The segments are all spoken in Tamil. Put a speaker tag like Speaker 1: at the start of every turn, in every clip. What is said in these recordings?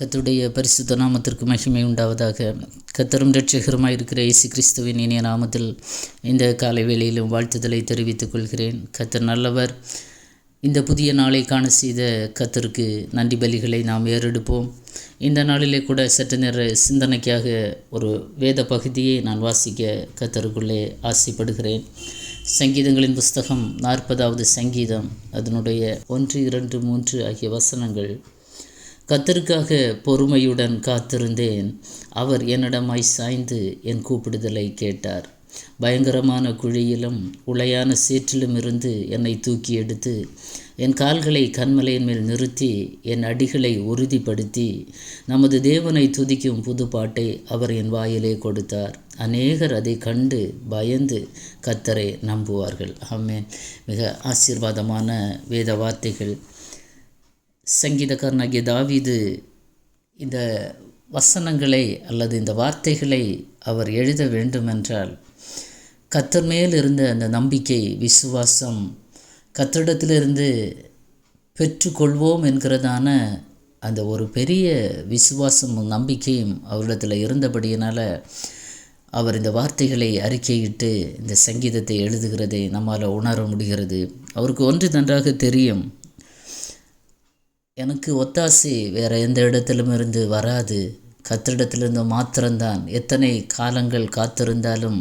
Speaker 1: கத்துடைய பரிசுத்த நாமத்திற்கு மகிமை உண்டாவதாக. கத்தரும் ரட்சகருமாக இருக்கிற இயேசு கிறிஸ்துவின் இனிய நாமத்தில் இந்த காலை வேளையிலும் வாழ்த்துதலை தெரிவித்துக் கொள்கிறேன். கத்தர் நல்லவர். இந்த புதிய நாளை காண செய்த கத்தருக்கு நன்றி பலிகளை நாம் ஏறெடுப்போம். இந்த நாளிலே கூட சற்று நேர சிந்தனைக்காக ஒரு வேத பகுதியை நான் வாசிக்க கத்தருக்குள்ளே ஆசைப்படுகிறேன். சங்கீதங்களின் புஸ்தகம் நாற்பதாவது சங்கீதம் அதனுடைய ஒன்று இரண்டு மூன்று ஆகிய வசனங்கள் கத்தருக்காக பொறுமையுடன் காத்திருந்தேன். அவர் என்னிடமாய் சாய்ந்து என் கூப்பிடுதலை கேட்டார். பயங்கரமான குழியிலும் உளையான சீற்றிலும் இருந்து என்னை தூக்கி எடுத்து என் கால்களை கண்மலையின் மேல் நிறுத்தி என் அடிகளை உறுதிப்படுத்தி நமது தேவனை துதிக்கும் புது பாட்டை அவர் என் வாயிலே கொடுத்தார். அநேகர் அதை கண்டு பயந்து கத்தரை நம்புவார்கள். ஆமே மிக ஆசீர்வாதமான வேத வார்த்தைகள் சங்கீதக்காரனாகிய தாவிது இந்த வசனங்களை அல்லது இந்த வார்த்தைகளை அவர் எழுத வேண்டுமென்றால் கத்தர் மேல் இருந்த அந்த நம்பிக்கை விசுவாசம் கத்தரிடத்திலிருந்து பெற்றுக்கொள்வோம் என்கிறதான அந்த ஒரு பெரிய விசுவாசமும் நம்பிக்கையும் அவரிடத்தில் இருந்தபடியினால் அவர் இந்த வார்த்தைகளை அறிக்கையிட்டு இந்த சங்கீதத்தை எழுதுகிறதை நம்மால் உணர முடிகிறது. அவருக்கு ஒன்று நன்றாக தெரியும். எனக்கு ஒத்தாசை வேறு எந்த இடத்திலும் இருந்து வராது. கத்திரிடத்திலிருந்து மாத்திரம்தான். எத்தனை காலங்கள் காத்திருந்தாலும்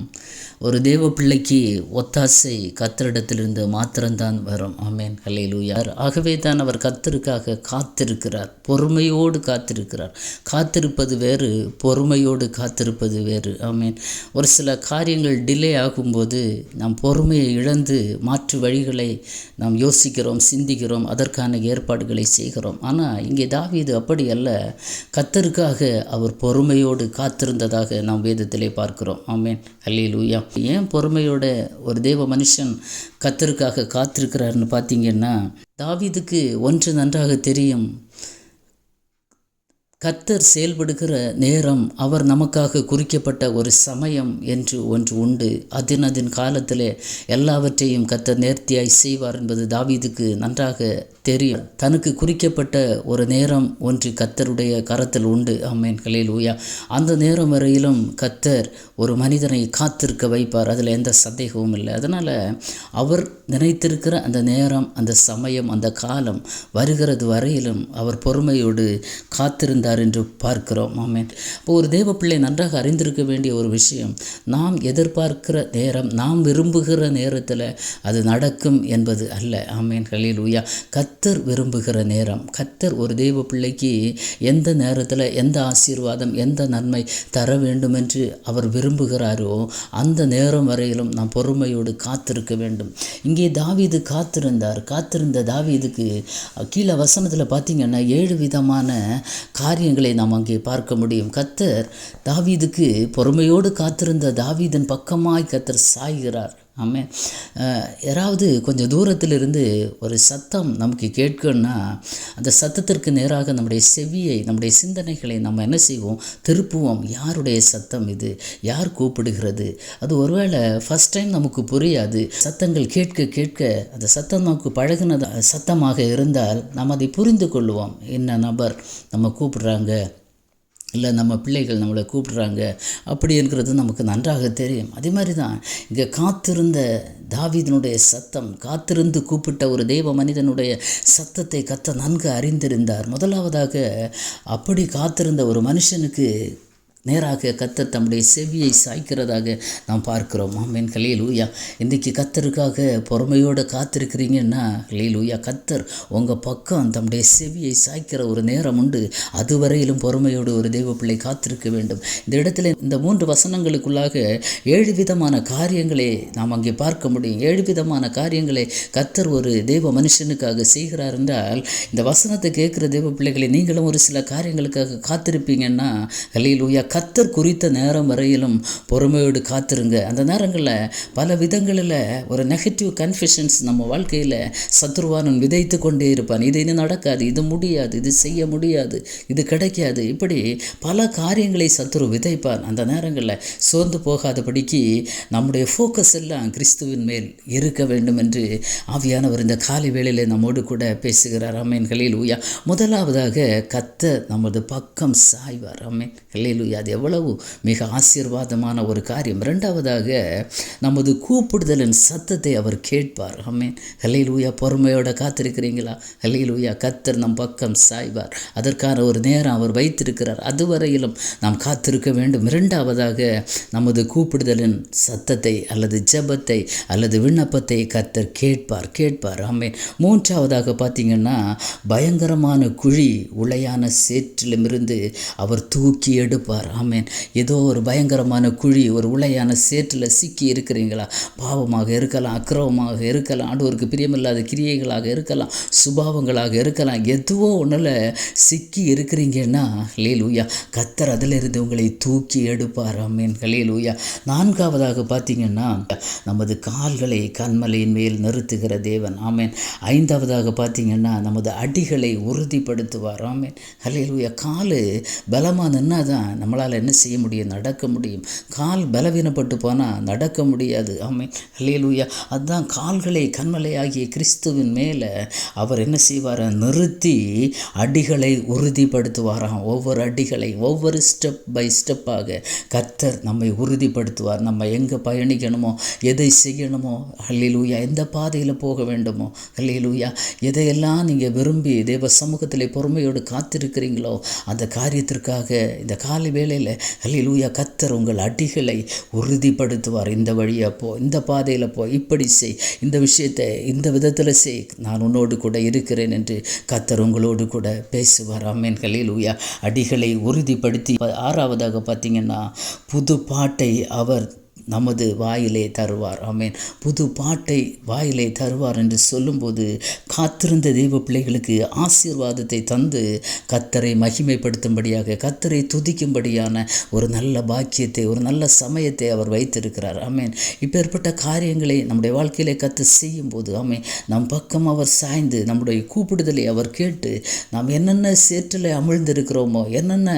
Speaker 1: ஒரு தேவ பிள்ளைக்கு ஒத்தாசை கத்தரிடத்திலிருந்து மாத்திரம்தான் வரும். ஆமேன். கலையிலூயார் ஆகவே தான் அவர் கத்தருக்காக காத்திருக்கிறார். பொறுமையோடு காத்திருக்கிறார். காத்திருப்பது வேறு பொறுமையோடு காத்திருப்பது வேறு. ஆமேன். ஒரு சில காரியங்கள் டிலே ஆகும்போது நாம் பொறுமையை இழந்து மாற்று வழிகளை நாம் யோசிக்கிறோம் சிந்திக்கிறோம் அதற்கான ஏற்பாடுகளை செய்கிறோம். ஆனால் இங்கே தாவீது அப்படி அல்ல. கத்தருக்காக அவர் பொறுமையோடு காத்திருந்ததாக நாம் வேதத்திலே பார்க்கிறோம். ஆமேன். ஹல்லேலூயா. ஏன் பொறுமையோட ஒரு தேவ மனுஷன் கத்தருக்காக காத்திருக்கிறாருன்னு பார்த்தீங்கன்னா தாவீதுக்கு ஒன்று நன்றாக தெரியும். கத்தர் செயல்படுகிற நேரம் அவர் நமக்காக குறிக்கப்பட்ட ஒரு சமயம் என்று ஒன்று உண்டு. அதன் அதின் காலத்திலே எல்லாவற்றையும் கத்தர் நேர்த்தியாய் செய்வார் என்பது தாவீதுக்கு நன்றாக தெரியும். தனக்கு குறிக்கப்பட்ட ஒரு நேரம் ஒன்று கத்தருடைய கரத்தில் உண்டு. அம்மேன் கலையில் ஊயா அந்த நேரம் வரையிலும் கத்தர் ஒரு மனிதனை காத்திருக்க வைப்பார். அதில் எந்த சந்தேகமும் இல்லை. அதனால் அவர் நினைத்திருக்கிற அந்த நேரம் அந்த சமயம் அந்த காலம் வருகிறது வரையிலும் அவர் பொறுமையோடு காத்திருந்த இருந்தார் என்று பார்க்கிறோம். ஆமேன். இப்போ ஒரு தேவ பிள்ளை நன்றாக அறிந்திருக்க வேண்டிய ஒரு விஷயம் நாம் எதிர்பார்க்கிற நேரம் நாம் விரும்புகிற நேரத்தில் அது நடக்கும் என்பது அல்ல. ஆமேன். கலில் உயா கத்தர் விரும்புகிற நேரம் கத்தர் ஒரு தெய்வ பிள்ளைக்கு எந்த நேரத்தில் எந்த ஆசீர்வாதம் எந்த நன்மை தர வேண்டும் என்று அவர் விரும்புகிறாரோ அந்த நேரம் வரையிலும் நாம் பொறுமையோடு காத்திருக்க வேண்டும். இங்கே தாவீது காத்திருந்தார். காத்திருந்த தாவீதுக்கு கீழே வசனத்தில் பார்த்தீங்கன்னா ஏழு விதமான காரியங்களை நாம் அங்கே பார்க்க முடியும். கத்தர் தாவீதுக்கு பொறுமையோடு காத்திருந்த தாவீதன் பக்கமாய் கத்தர் சாய்கிறார். ஆமே யாராவது கொஞ்சம் தூரத்தில் இருந்து ஒரு சத்தம் நமக்கு கேட்கணும்னா அந்த சத்தத்திற்கு நேராக நம்முடைய செவியை நம்முடைய சிந்தனைகளை நம்ம என்ன செய்வோம்? திருப்புவோம். யாருடைய சத்தம் இது? யார் கூப்பிடுகிறது? அது ஒருவேளை ஃபஸ்ட் டைம் நமக்கு புரியாது. சத்தங்கள் கேட்க கேட்க அந்த சத்தம் நமக்கு பழகினது சத்தமாக இருந்தால் நாம் அதை புரிந்து கொள்வோம் என்ன நபர் நம்ம கூப்பிடுறாங்க? இல்லை நம்ம பிள்ளைகள் நம்மளை கூப்பிடுறாங்க அப்படி என்கிறது நமக்கு நன்றாக தெரியும். அதே மாதிரி தான் இங்கே காத்திருந்த தாவீதனுடைய சத்தம் காத்திருந்து கூப்பிட்ட ஒரு தெய்வ மனிதனுடைய சத்தத்தை கத்த நன்கு அறிந்திருந்தார். முதலாவதாக அப்படி காத்திருந்த ஒரு மனுஷனுக்கு நேராக கத்தர் தம்முடைய செவியை சாய்க்கிறதாக நாம் பார்க்கிறோம். ஆமேன். கலையில் ஊயா இன்றைக்கி கத்தருக்காக பொறுமையோடு காத்திருக்கிறீங்கன்னா கலையில் ஊயா கத்தர் உங்கள் பக்கம் தம்முடைய செவியை சாய்க்கிற ஒரு நேரம் உண்டு. அதுவரையிலும் பொறுமையோடு ஒரு தெய்வ பிள்ளை காத்திருக்க வேண்டும். இந்த இடத்துல இந்த மூன்று வசனங்களுக்குள்ளாக ஏழு விதமான காரியங்களை நாம் அங்கே பார்க்க முடியும். ஏழு விதமான காரியங்களை கத்தர் ஒரு தெய்வ மனுஷனுக்காக செய்கிறார் என்றால் இந்த வசனத்தை கேட்குற தெய்வ பிள்ளைகளை நீங்களும் ஒரு சில காரியங்களுக்காக காத்திருப்பீங்கன்னா கலையில் ஊயா கத்தர் குறித்த நேரம் வரையிலும் பொறுமையோடு காத்திருங்க. அந்த நேரங்களில் பல விதங்களில் ஒரு நெகட்டிவ் கன்ஃபியூஷன்ஸ் நம்ம வாழ்க்கையில் சத்ருவானன் விதைத்து கொண்டே இருப்பான். இது இன்னும் நடக்காது இது முடியாது இது செய்ய முடியாது இது கிடைக்காது. இப்படி பல காரியங்களை சத்ரு விதைப்பான். அந்த நேரங்களில் சோர்ந்து போகாதபடிக்கு நம்முடைய ஃபோக்கஸ் எல்லாம் கிறிஸ்துவின் மேல் இருக்க வேண்டும் என்று ஆவியானவர் இந்த காலை வேளையில் நம்மோடு கூட பேசுகிறார். அம்மேன் ஹலேலூயா முதலாவதாக கத்த நமது பக்கம் சாய்வார். அம்மேன் ஹலேலூயா அது எவ்வளவு மிக ஆசீர்வாதமான ஒரு காரியம். ரெண்டாவதாக நமது கூப்பிடுதலின் சத்தத்தை அவர் கேட்பார். அம்மேன் ஹலையிலூயா பொறுமையோட காத்திருக்கிறீங்களா? ஹலையிலூயா கத்தர் நம் பக்கம் சாய்வார். அதற்கான ஒரு நேரம் அவர் வைத்திருக்கிறார். அதுவரையிலும் நாம் காத்திருக்க வேண்டும். இரண்டாவதாக நமது கூப்பிடுதலின் சத்தத்தை அல்லது ஜெபத்தை அல்லது விண்ணப்பத்தை கத்தர் கேட்பார். கேட்பார். ஆமென். மூன்றாவதாக பார்த்தீங்கன்னா பயங்கரமான குழி உளையான சேற்றிலுமிருந்து அவர் தூக்கி எடுப்பார். ஆமென். ஏதோ ஒரு பயங்கரமான குழி ஒரு உளையான சேற்றில் சிக்கி இருக்கிறீங்களா? பாவமாக இருக்கலாம் அக்கிரமமாக இருக்கலாம் ஆண்டவருக்கு பிரியமில்லாத கிரியைகளாக இருக்கலாம் சுபாவங்களாக இருக்கலாம். எதுவோ ஒன்றில் சிக்கி இருக்கிறீங்கன்னா லேலூயா கத்தர் அதிலிருந்து உங்களை தூக்கி எடுப்பார். ஆமேன். லேலூயா நான்காவதாக பார்த்தீங்கன்னா நமது கால்களை கண்மலையின் மேல் நிறுத்துகிற தேவன். ஆமேன். ஐந்தாவதாக பார்த்தீங்கன்னா நமது அடிகளை உறுதிப்படுத்துவார். ஆமேன். ஹலேலூயா காலு பலமாக நின்னா தான் நம்மளால் என்ன செய்ய முடியும்? நடக்க முடியும். கால் பலவீனப்பட்டு போனால் நடக்க முடியாது. ஆமை ஹலேலூயா அதுதான் கால்களை கண்மலையாகிய கிறிஸ்துவின் மேலே அவர் என்ன செய்வார்? நிறுத்தி அடிகளை உறுதிப்படுத்துவாராம். ஒவ்வொரு அடிகளை ஒவ்வொரு ஸ்டெப் பை ஸ்டெப்பாக கர்த்தர் நம்மை உறுதிப்படுத்துவார். நம்ம எங்கே பயணிக்கணுமோ எதை செய்யணுமோ ஹல்லேலூயா எந்த பாதையில் போக வேண்டுமோ ஹல்லேலூயா எதையெல்லாம் நீங்கள் விரும்பி தேவ சமூகத்தில் பொறுமையோடு காத்திருக்கிறீங்களோ அந்த காரியத்திற்காக இந்த காலை வேளையில் அல்லூயா கத்தர் உங்கள் அடிகளை உறுதிப்படுத்துவார். இந்த வழியாக போ இந்த பாதையில் போ இப்படி செய் இந்த விஷயத்தை இந்த விதத்தில் செய் நான் உன்னோடு கூட இருக்கிறேன் என்று கத்தர் உங்களோடு கூட பேசுவார். அம்மேன் ஹல்லேலூயா. அடிகளை உறுதிப்படுத்தி ஆறாவதாக பார்த்தீங்கன்னா புது பாட்டை அவர் நமது வாயிலே தருவார். ஆமேன். புது பாட்டை வாயிலே தருவார் என்று சொல்லும்போது காத்திருந்த தெய்வ பிள்ளைகளுக்கு ஆசீர்வாதத்தை தந்து கத்தரை மகிமைப்படுத்தும்படியாக கத்தரை துதிக்கும்படியான ஒரு நல்ல பாக்கியத்தை ஒரு நல்ல சமயத்தை அவர் வைத்திருக்கிறார். ஆமேன். இப்பேற்பட்ட காரியங்களை நம்முடைய வாழ்க்கையிலே கத்து செய்யும்போது ஆமே நம் பக்கம் அவர் சாய்ந்து நம்முடைய கூப்பிடுதலை அவர் கேட்டு நாம் என்னென்ன சேற்றில் அமிழ்ந்திருக்கிறோமோ என்னென்ன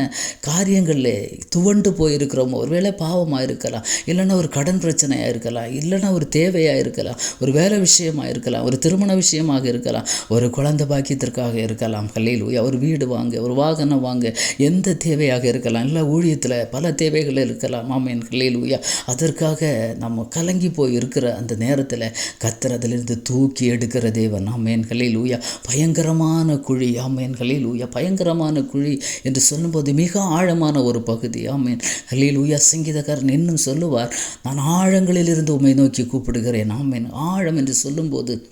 Speaker 1: காரியங்களில் துவண்டு போயிருக்கிறோமோ ஒருவேளை பாவமாக இருக்கலாம் இல்லைன்னா ஒரு கடன் பிரச்சனையாக இருக்கலாம் இல்லைன்னா ஒரு தேவையாக இருக்கலாம் ஒரு வேலை விஷயமாக இருக்கலாம் ஒரு திருமண விஷயமாக இருக்கலாம் ஒரு குழந்தை பாக்கியத்திற்காக இருக்கலாம். கல்லையில் ஒரு வீடு வாங்க ஒரு வாகனம் வாங்க எந்த தேவையாக இருக்கலாம் இல்லை ஊழியத்தில் பல தேவைகள் இருக்கலாம். ஆமீன். கல்லையில் அதற்காக நம்ம கலங்கி போய் இருக்கிற அந்த நேரத்தில் கத்துறதுலேருந்து தூக்கி எடுக்கிற தேவன். ஆமேன். கல்லையில் பயங்கரமான குழி. ஆமேன். கல்லையில் பயங்கரமான குழி என்று சொல்லும்போது மிக ஆழமான ஒரு பகுதி. ஆமேன். கல்லையில் சங்கீதக்காரன் இன்னும் சொல்லுவார் நான் ஆழங்களிலிருந்து உம்மை நோக்கி கூப்பிடுகிறேன். ஆமேன். ஆழம் என்று சொல்லும்போது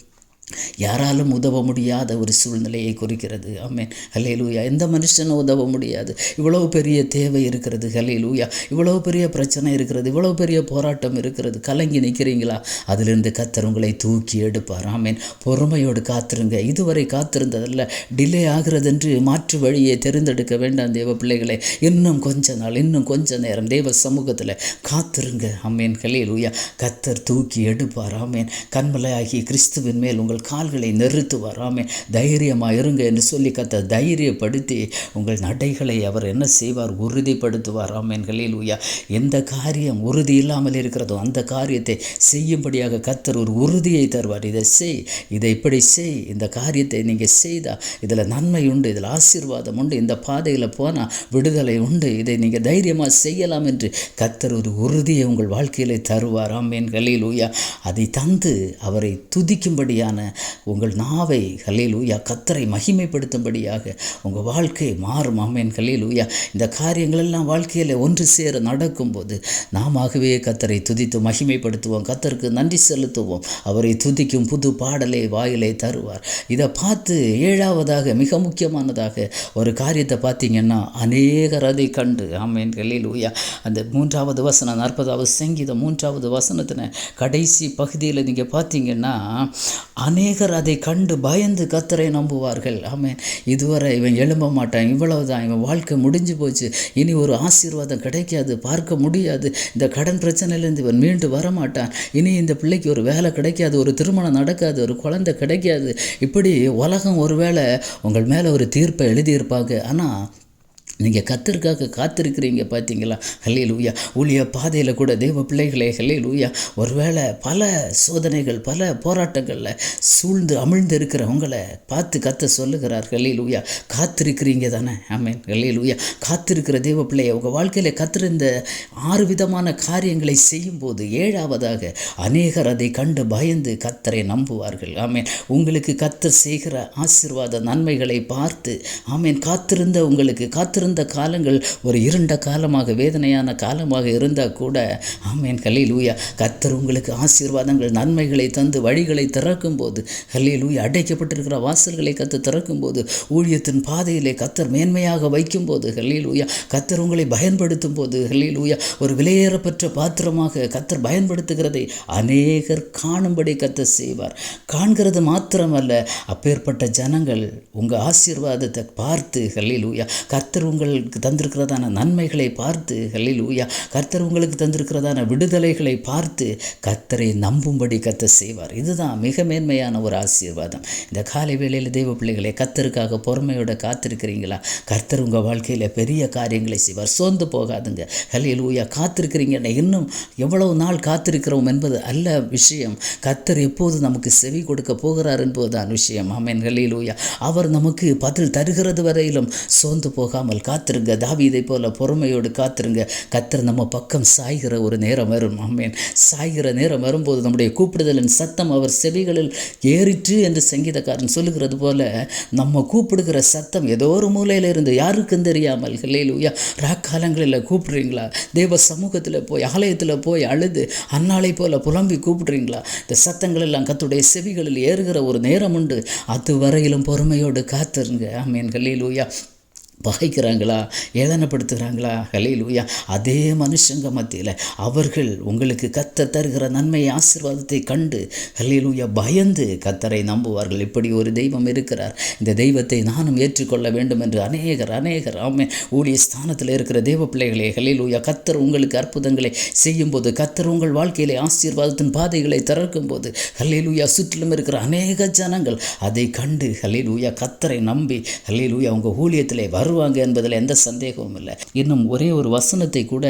Speaker 1: யாராலும் உதவ முடியாத ஒரு சூழ்நிலையை குறிக்கிறது. ஆமேன். ஹலேலூயா எந்த மனுஷனும் உதவ முடியாது. இவ்வளவு பெரிய தேவை இருக்கிறது. ஹலேலூயா இவ்வளவு பெரிய பிரச்சனை இருக்கிறது. இவ்வளவு பெரிய போராட்டம் இருக்கிறது. கலங்கி நிற்கிறீங்களா அதிலிருந்து கத்தர் உங்களை தூக்கி எடுப்பார். ஆமேன். பொறுமையோடு காத்திருங்க. இதுவரை காத்திருந்ததில்ல. டிலே ஆகிறதென்று மாற்று வழியை தெரிந்தெடுக்க வேண்டாம் தேவ பிள்ளைகளை. இன்னும் கொஞ்ச நாள் இன்னும் கொஞ்ச நேரம் தேவ சமூகத்தில் காத்திருங்க. ஆமேன். ஹலேலூயா கத்தர் தூக்கி எடுப்பார். ஆமேன். கண்மலையாகி கிறிஸ்துவின் மேல் உங்களை கால்களை நிறுத்துவார் ஆமேன் தைரியமாக இருங்க என்று சொல்லி கத்த தைரியப்படுத்தி உங்கள் நடைகளை அவர் என்ன செய்வார்? உறுதிப்படுத்துவார் ஆமேன் ஹலேலூயா எந்த காரியம் உறுதி இல்லாமல் இருக்கிறதோ அந்த காரியத்தை செய்யும்படியாக கத்தர் ஒரு உறுதியை தருவார். இதை செய் இதை இப்படி செய் இந்த காரியத்தை நீங்கள் செய்தால் இதில் நன்மை உண்டு இதில் ஆசீர்வாதம் உண்டு இந்த பாதையில் போனால் விடுதலை உண்டு இதை நீங்கள் தைரியமாக செய்யலாம் என்று கத்தர் ஒரு உறுதியை உங்கள் வாழ்க்கையில் தருவார் ஆமேன் ஊயா அதை தந்து அவரை துதிக்கும்படியான உங்கள் நாவை ஹலேலூயா கத்தரை மகிமைப்படுத்தும்படியாக உங்கள் வாழ்க்கை மாறும். ஆமேன். ஹலேலூயா இந்த காரியங்கள் எல்லாம் வாழ்க்கையில் ஒன்று சேர நடக்கும்போது நாமவே கத்தரை துதித்து மகிமைப்படுத்துவோம். கத்தருக்கு நன்றி செலுத்துவோம். அவரை துதிக்கும் புது பாடலை வாயிலை தருவார். இதை பார்த்து ஏழாவதாக மிக முக்கியமானதாக ஒரு காரியத்தை பார்த்தீங்கன்னா அநேகர் அதை கண்டு. ஆமேன். ஹலேலூயா அந்த மூன்றாவது வசனம் நாற்பதாவது சங்கீதம் மூன்றாவது வசனத்தின கடைசி பகுதியில் நீங்கள் பார்த்தீங்கன்னா அநேகர் அதை கண்டு பயந்து கத்தரை நம்புவார்கள். ஆமேன். இதுவரை இவன் எழும்ப மாட்டான். இவ்வளவுதான். இவன் வாழ்க்கை முடிஞ்சு போச்சு. இனி ஒரு ஆசீர்வாதம் கிடைக்காது. பார்க்க முடியாது. இந்த கடன் பிரச்சனையிலேருந்து இவன் மீண்டு வரமாட்டான். இனி இந்த பிள்ளைக்கு ஒரு வேலை கிடைக்காது. ஒரு திருமணம் நடக்காது. ஒரு குழந்தை கிடைக்காது. இப்படி உலகம் ஒருவேளை உங்கள் மேலே ஒரு தீர்ப்பை எழுதியிருப்பாங்க. ஆனால் நீங்கள் கத்தருக்காக காத்திருக்கிறீங்க பார்த்தீங்களா ஹல்லே லூயா ஊழிய பாதையில் கூட தெய்வ பிள்ளைகளே ஹல்லே லூயா ஒருவேளை பல சோதனைகள் பல போராட்டங்களில் சூழ்ந்து அமிழ்ந்து இருக்கிற உங்களை பார்த்து கத்த சொல்லுகிறார் ஹல்லே லூயா காத்திருக்கிறீங்க தானே? ஆமேன். ஹல்லே லூயா காத்திருக்கிற தெய்வ பிள்ளையை உங்கள் வாழ்க்கையில் கத்திருந்த ஆறு விதமான காரியங்களை செய்யும்போது ஏழாவதாக அநேகர் அதை கண்டு பயந்து கத்தரை நம்புவார்கள். ஆமேன். உங்களுக்கு கத்தர் செய்கிற ஆசீர்வாத நன்மைகளை பார்த்து ஆமேன் காத்திருந்த உங்களுக்கு காத்திருந்த காலங்கள் ஒரு இருண்ட காலமாக வேதனையான காலமாக இருந்தால் கூட ஆமேன் கல்லிலூயா கத்தர் உங்களுக்கு ஆசீர்வாதங்கள் நன்மைகளை தந்து வழிகளை திறக்கும் போது கல்லிலூயா அடைக்கப்பட்டிருக்கிற வாசல்களை கத்து திறக்கும் போது ஊழியத்தின் பாதையிலே கத்தர் மேன்மையாக வைக்கும் போது கல்லிலூயா கத்தர் உங்களை பயன்படுத்தும் போது கல்லிலூயா ஒரு விலையேறப்பற்ற பாத்திரமாக கத்தர் பயன்படுத்துகிறதை அநேகர் காணும்படி கத்தர் செய்வார். காண்கிறது மாத்திரமல்ல அப்பேற்பட்ட ஜனங்கள் உங்கள் ஆசீர்வாதத்தை பார்த்து ஹல்லிலூயா கத்தர் உங்களுக்கு தந்திருக்கிறதான நன்மைகளை பார்த்து ஹல்லிலூயா கர்த்தர் உங்களுக்கு தந்திருக்கிறதான விடுதலைகளை பார்த்து கர்த்தரை நம்பும்படி கத்தர் செய்வார். இதுதான் மிக மேன்மையான ஒரு ஆசீர்வாதம். இந்த காலை வேளையில் தெய்வ பிள்ளைகளை கத்தருக்காக பொறுமையோட காத்திருக்கிறீங்களா? கர்த்தர் உங்கள் வாழ்க்கையில் பெரிய காரியங்களை செய்வார். சோர்ந்து போகாதுங்க. ஹல்லிலூயா காத்திருக்கிறீங்க. இன்னும் எவ்வளவு நாள் காத்திருக்கிறோம் என்பது அல்ல விஷயம். கர்த்தர் எப்போது நமக்கு செவி கொடுக்க போகிறார் என்பதுதான் விஷயம். ஆமேன். ஊயா அவர் நமக்கு பதில் தருகிறது வரையிலும் சோர்ந்து போகாமல் காத்திருங்க. தாவீதை போல பொறுமையோடு காத்திருங்க. கத்தர் நம்ம பக்கம் சாய்கிற ஒரு நேரம் வரும். ஆமேன். சாய்கிற நேரம் வரும்போது நம்முடைய கூப்பிடுதலின் சத்தம் அவர் செவிகளில் ஏறிற்று என்று சங்கீதக்காரன் சொல்லுகிறது போல நம்ம கூப்பிடுகிற சத்தம் ஏதோ ஒரு மூலையில் இருந்து யாருக்கும் தெரியாமல் ஹல்லேலூயா ராக்காலங்களில் கூப்பிடுறீங்களா? தேவ சமூகத்தில் போய் ஆலயத்தில் போய் அழுது அன்னாலை போல புலம்பி கூப்பிடுறீங்களா? இந்த சத்தங்கள் எல்லாம் கத்துடைய செவிகளில் ஏறுகிற ஒரு நேரம் உண்டு. அது வரையிலும் பொறுமையோடு காத்திருங்க. ஆமீன் கல்லூயா பகைக்கிறாங்களா ஏளனப்படுத்துகிறாங்களா ஹலையிலூயா அதே மனுஷங்க மத்தியில் அவர்கள் உங்களுக்கு கத்த தருகிற நன்மை ஆசீர்வாதத்தை கண்டு ஹலையிலூயா பயந்து கத்தரை நம்புவார்கள். இப்படி ஒரு தெய்வம் இருக்கிறார். இந்த தெய்வத்தை நானும் ஏற்றுக்கொள்ள வேண்டும் என்று அநேகர் அநேகர் ஆமே ஊழிய ஸ்தானத்தில் இருக்கிற தெய்வ பிள்ளைகளே ஹலையிலூயா கத்தர் உங்களுக்கு அற்புதங்களை செய்யும்போது கத்தர் உங்கள் வாழ்க்கையிலே ஆசீர்வாதத்தின் பாதைகளை திறக்கும் போது ஹல்லேலூயா சுற்றிலும் இருக்கிற அநேக ஜனங்கள் அதை கண்டு ஹல்லேலூயா கத்தரை நம்பி ஹல்லேலூயா உங்கள் ஊழியத்திலே வருவாங்க என்பதில் எந்த சந்தேகமும் இல்லை. இன்னும் ஒரே ஒரு வசனத்தை கூட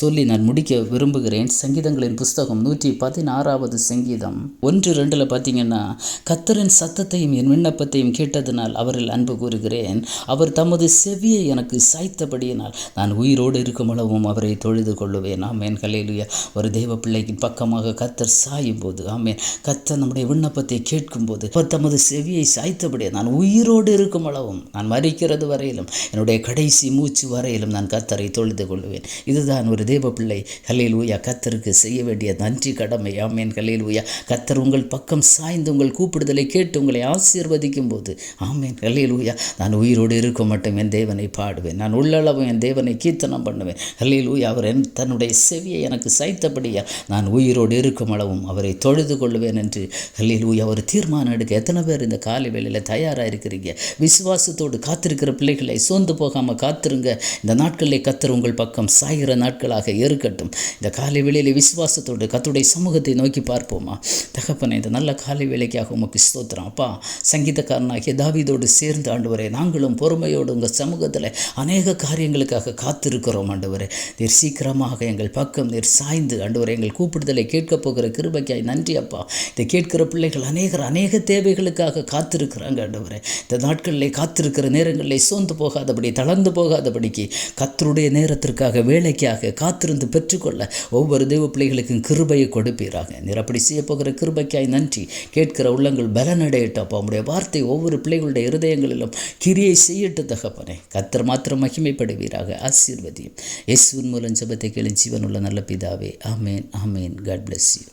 Speaker 1: சொல்லி நான் முடிக்க விரும்புகிறேன். சங்கீதங்களின் புஸ்தகம் நூற்றி பதினாறாவது சங்கீதம். ஒன்று ரெண்டில் பார்த்தீங்கன்னா கத்தரின் சத்தத்தையும் என் விண்ணப்பத்தையும் கேட்டதினால் அவரில் அன்பு கூறுகிறேன். அவர் தமது செவியை எனக்கு சாய்த்தபடியினால் நான் உயிரோடு இருக்கும் அளவும் அவரை தொழுது கொள்ளுவேன். ஆமேன். கலையிலுயா ஒரு தெய்வ பிள்ளைக்கு பக்கமாக கத்தர் சாயும் போது ஆமேன். கத்தர் நம்முடைய விண்ணப்பத்தை கேட்கும்போது அவர் தமது செவியை சாய்த்தபடியே நான் உயிரோடு இருக்கும் அளவும் நான் மறிக்கிறது வரையிலும் என்னுடைய கடைசி மூச்சு வரையிலும் நான் கத்தரை தொழுது கொள்வேன். இதுதான் ஒரு தேவ பிள்ளை கலையில் ஊயா கத்தருக்கு செய்ய வேண்டிய நன்றி கடமை. ஆமேன். கலையில் ஊயா கத்தர் உங்கள் பக்கம் சாய்ந்து உங்கள் கூப்பிடுதலை கேட்டு உங்களை ஆசீர்வதிக்கும் போது ஆமேன். கலையில் ஊயா நான் உயிரோடு இருக்க மட்டும் என் தேவனை பாடுவேன். நான் உள்ளளவும் என் தேவனை கீர்த்தனம் பண்ணுவேன். கலையில் ஊயா அவர் என் தன்னுடைய செவியை எனக்கு சாய்த்தபடியா நான் உயிரோடு இருக்கும் அளவும் அவரை தொழுது கொள்வேன் என்று கல்லில் ஊயா ஒரு தீர்மானம் எடுக்க எத்தனை பேர் இந்த காலை வேளையில் தயாராக இருக்கிறீங்க? விசுவாசத்தோடு காத்திருக்கிற பிள்ளைகளை சோர்ந்து போகாமல் காத்திருங்க. இந்த நாட்களில் கத்தர் உங்கள் பக்கம் சாய்கிற நாட்களாக இருக்கட்டும். இந்த காலை வேளையில் விசுவாசத்தோடு கத்துடைய சமூகத்தை நோக்கி பார்ப்போமா? தகப்பனை இந்த நல்ல காலை வேலைக்காக உமக்கு ஸ்தோத்திரம். அப்பா சங்கீதக்காரனாகிய தாவிதோடு சேர்ந்து ஆண்டவரே நாங்களும் பொறுமையோடு உங்கள் சமூகத்தில் அநேக காரியங்களுக்காக காத்திருக்கிறோம் ஆண்டவரே. நீர் சீக்கிரமாக எங்கள் பக்கம் நீர் சாய்ந்து ஆண்டவரே எங்கள் கூப்பிடுதலை கேட்கப் போகிற கிருபைக்காய் நன்றி அப்பா. இதை கேட்கிற பிள்ளைகள் அநேகர் அநேக தேவைகளுக்காக காத்திருக்கிறாங்க ஆண்டவரே. இந்த நாட்களில் காத்திருக்கிற நேரங்களில் சோர்ந்து போக போகாதபடி தளர்ந்து போகாதபடிக்கு கத்தருடைய நேரத்திற்காக வேலைக்காக காத்திருந்து பெற்றுக்கொள்ள ஒவ்வொரு தெய்வ பிள்ளைகளுக்கும் கிருபையை கொடுப்பீராக. நீர் அப்படி செய்ய போகிற கிருபைக்காய் நன்றி. கேட்கிற உள்ளங்கள் பலனடையட்டும் அப்போ உங்களுடைய வார்த்தை ஒவ்வொரு பிள்ளைகளுடைய இருதயங்களிலும் கிரியை செய்யட்டு தகப்பனே. கத்தர் மாத்திரம் மகிமைப்படுவீராக. ஆசீர்வதியும். இயேசுவின் மூலம் ஜபத்தை கேளு ஜீவனுள்ள நல்ல பிதாவே. ஆமேன் ஆமேன். God bless you